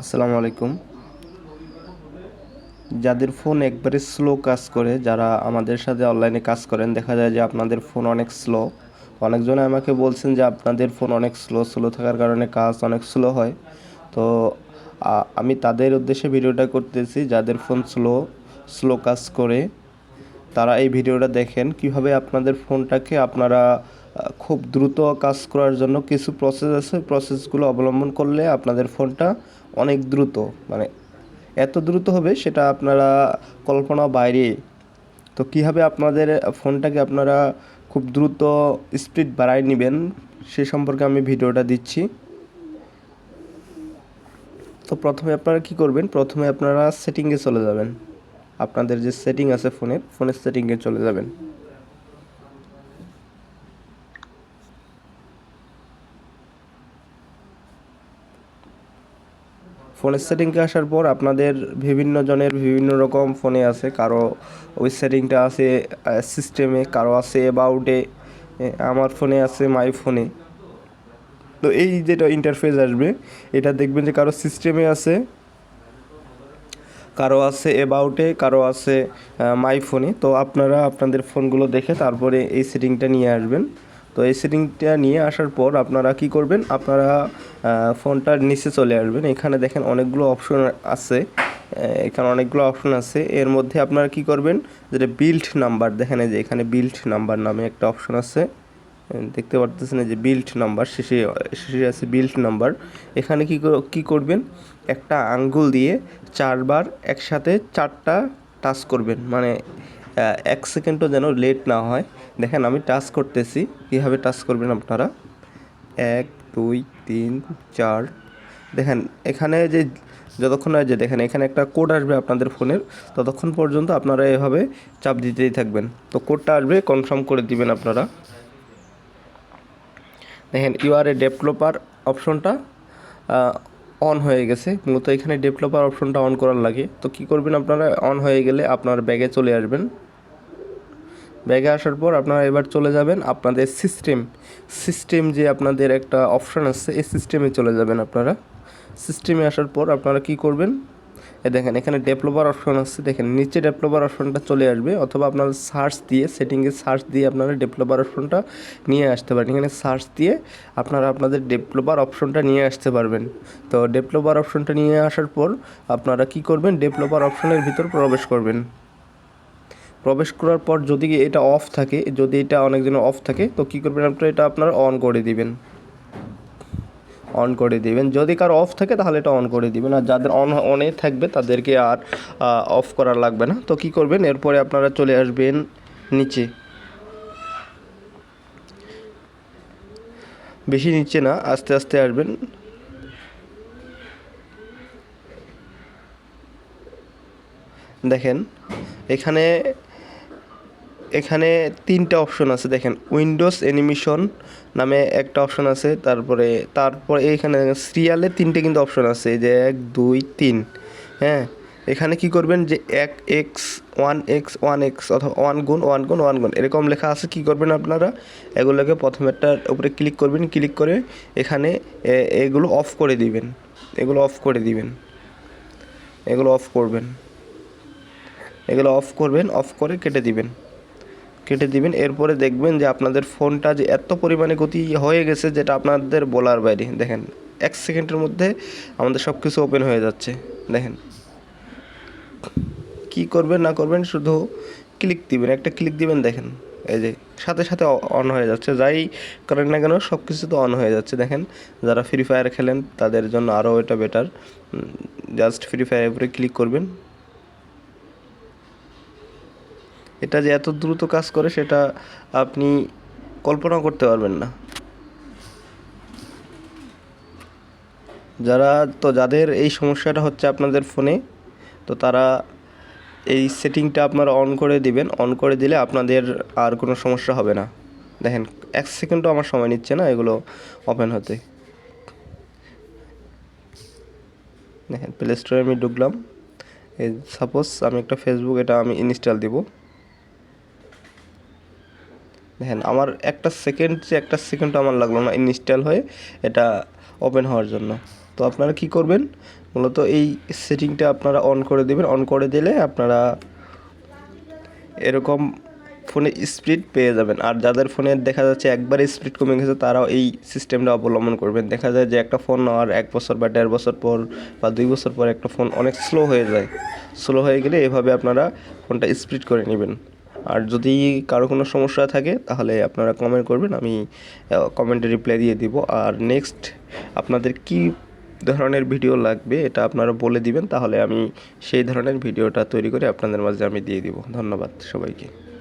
আসসালামু আলাইকুম। যাদের ফোন একবারে স্লো কাজ করে, যারা আমাদের সাথে অনলাইনে কাজ করেন, দেখা যায় যে আপনাদের ফোন অনেক স্লো। অনেকজনে আমাকে বলছেন যে আপনাদের ফোন অনেক স্লো স্লো থাকার কারণে কাজ অনেক স্লো হয়। তো আমি তাদের উদ্দেশ্যে ভিডিওটা করতেছি। যাদের ফোন স্লো স্লো কাজ করে, তারা এই ভিডিওটা দেখেন। কীভাবে আপনাদের ফোনটাকে আপনারা খুব দ্রুত কাজ করার জন্য কিছু প্রসেস আছে। প্রসেসগুলো অবলম্বন করলে আপনাদের ফোনটা অনেক দ্রুত মানে এত দ্রুত হবে সেটা আপনারা কল্পনা বাইরে তো কীভাবে আপনাদের ফোনটাকে আপনারা খুব দ্রুত স্পিড বাড়ায় নেবেন সে সম্পর্কে আমি ভিডিওটা দিচ্ছি। তো প্রথমে আপনারা কি করবেন, প্রথমে আপনারা সেটিংয়ে চলে যাবেন। আপনাদের যে সেটিং আছে ফোনের ফোনের সেটিংয়ে চলে যাবেন। ফোনের সেটিংয়ে আসার পর আপনাদের বিভিন্ন জনের বিভিন্ন রকম ফোনে আছে, কারও ওই সেটিংটা আছে সিস্টেমে কারও আছে অ্যাবাউটে আমার ফোনে আছে মাই ফোনে তো এই যেটা ইন্টারফেস আসবে, এটা দেখবেন যে কারও সিস্টেমে আছে, কারও আছে অ্যাবাউটে কারও আছে মাই ফোনে তো আপনারা আপনাদের ফোনগুলো দেখে তারপরে এই সেটিংটা নিয়ে আসবেন। তো এই সেটিংটা নিয়ে আসার পর আপনারা কি করবেন? আপনারা ফোনটার নিচে চলে আসবেন। এখানে দেখেন অনেকগুলো অপশন আছে। এখানে অনেকগুলো অপশন আছে। এর মধ্যে আপনারা কি করবেন? যেটা বিল্ড নাম্বার দেখেন যে এখানে বিল্ড নাম্বার নামে একটা অপশন আছে। দেখতে পারতেছেন যে বিল্ড নাম্বার শেষে শেষে আছে বিল্ড নাম্বার এখানে কি কি করবেন? একটা আঙ্গুল দিয়ে চারবার একসাথে চারটা টাচ করবেন। মানে এক সেকেন্ডও যেন লেট না হয়। দেখেন আমি টাচ করতেছি। কীভাবে টাচ করবেন আপনারা? এক, দুই, তিন, চার। দেখেন এখানে যে যতক্ষণ যে দেখেন এখানে একটা কোড আসবে আপনাদের ফোনের, ততক্ষণ পর্যন্ত আপনারা এভাবে চাপ দিতেই থাকবেন। তো কোডটা আসবে, কনফার্ম করে দিবেন আপনারা। দেখেন ইউ আর এ ডেভেলপার অপশনটা অন হয়ে গেছে। মূলত এখানে ডেভেলপার অপশনটা অন করার লাগে। তো কি করবেন আপনারা? অন হয়ে গেলে আপনার ব্যাগে চলে আসবেন। ব্যাগে আসার পর আপনারা এবার চলে যাবেন আপনাদের সিস্টেম সিস্টেম যে আপনাদের একটা অপশান আছে, এই সিস্টেমে চলে যাবেন আপনারা। সিস্টেমে আসার পর আপনারা কি করবেন? দেখেন, এখানে ডেভেলপার অপশন আছে। দেখেন, নিচে ডেভেলপার অপশনটা চলে আসবে, অথবা আপনারা সার্চ দিয়ে সেটিংয়ে সার্চ দিয়ে আপনারা ডেভেলপার অপশনটা নিয়ে আসতে পারেন। এখানে সার্চ দিয়ে আপনারা আপনাদের ডেভেলপার অপশনটা নিয়ে আসতে পারবেন। তো ডেভেলপার অপশনটা নিয়ে আসার পর আপনারা কি করবেন? ডেভেলপার অপশনের ভিতর প্রবেশ করবেন। প্রবেশ করার পর যদি এটা অফ থাকে, যদি এটা অনেকজন অফ থাকে, তো কী করবেন? আপনারা এটা আপনারা অন করে দিবেন। অন করে দিবেন। যদি কারও অফ থাকে তাহলে এটা অন করে দিবেন। আর যাদের অন অনে থাকবে তাদেরকে আর অফ করা লাগবে না। তো কী করবেন? এরপরে আপনারা চলে আসবেন নিচে। বেশি নিচে না, আস্তে আস্তে আসবেন। দেখেন, এখানে এখানে তিনটা অপশন আছে, দেখেন উইন্ডোজ অ্যানিমেশন নামে একটা অপশন আছে, তারপরে তারপরে এখানে সিরিয়ালে তিনটে কিন্তু অপশন আছে যে এক, দুই, তিন হ্যাঁ? এখানে কি করবেন যে এক x one x one x অথবা ওয়ান গুণ ওয়ান গুণ ওয়ান গুণ, এরকম লেখা আছে, কি করবেন আপনারা? এগুলোকে প্রথমেরটার উপরে ক্লিক করবেন ক্লিক করে এখানে এগুলো অফ করে দিবেন, এগুলো অফ করে দিবেন, এগুলো অফ করবেন, এগুলো অফ করবেন অফ করে কেটে দিবেন। কেটে দিবেন। এরপরে দেখবেন যে আপনাদের ফোনটা যে এত পরিমাণে গতি হয়ে গেছে যেটা আপনাদের বলার বাইরে। দেখেন, এক সেকেন্ডের মধ্যে আমাদের সব কিছু ওপেন হয়ে যাচ্ছে। দেখেন, কি করবেন না করবেন শুধু ক্লিক দিবেন। একটা ক্লিক দিবেন, দেখেন, এই যে সাথে সাথে অন হয়ে যাচ্ছে। যাই করেন না কেন সব কিছু তো অন হয়ে যাচ্ছে। দেখেন, যারা ফ্রি ফায়ার খেলেন, তাদের জন্য আরও এটা বেটার জাস্ট ফ্রি ফায়ারের উপরে ক্লিক করবেন। এটা যে এত দ্রুত কাজ করে সেটা আপনি কল্পনা করতে পারবেন না। যারা, তো যাদের এই সমস্যাটা হচ্ছে আপনাদের ফোনে, তো তারা এই সেটিংটা আপনারা অন করে দিবেন। অন করে দিলে আপনাদের আর কোনো সমস্যা হবে না। দেখেন, এক সেকেন্ডও আমার সময় নিচ্ছে না এগুলো ওপেন হতে। দেখেন প্লে স্টোরে আমি ঢুকলাম। এই সাপোজ আমি একটা ফেসবুক এটা আমি ইনস্টল দিব। দেখেন আমার একটা সেকেন্ড যে একটা সেকেন্ড আমার লাগল না ইনস্টল হয়ে এটা ওপেন হওয়ার জন্য। তো আপনারা কি করবেন? মূলত এই সেটিংটা আপনারা অন করে দেবেন। অন করে দিলে আপনারা এরকম ফোনে স্পিড পেয়ে যাবেন। আর যাদের ফোনে দেখা যাচ্ছে একবারে স্পিড কমে গেছে, তারাও এই সিস্টেমটা অবলম্বন করবেন। দেখা যায় যে একটা ফোন নেওয়ার এক বছর বা দেড় বছর পর বা দুই বছর পর একটা ফোন অনেক স্লো হয়ে যায়। স্লো হয়ে গেলে এভাবে আপনারা ফোনটা স্পিড করে নেবেন। আর যদি কারও কোনো সমস্যা থাকে, তাহলে আপনারা কমেন্ট করবেন, আমি কমেন্টে রিপ্লাই দিয়ে দিব। আর নেক্সট আপনাদের কি ধরনের ভিডিও লাগবে, এটা আপনারা বলে দিবেন, তাহলে আমি সেই ধরনের ভিডিওটা তৈরি করে আপনাদের মাঝে আমি দিয়ে দিব। ধন্যবাদ সবাইকে।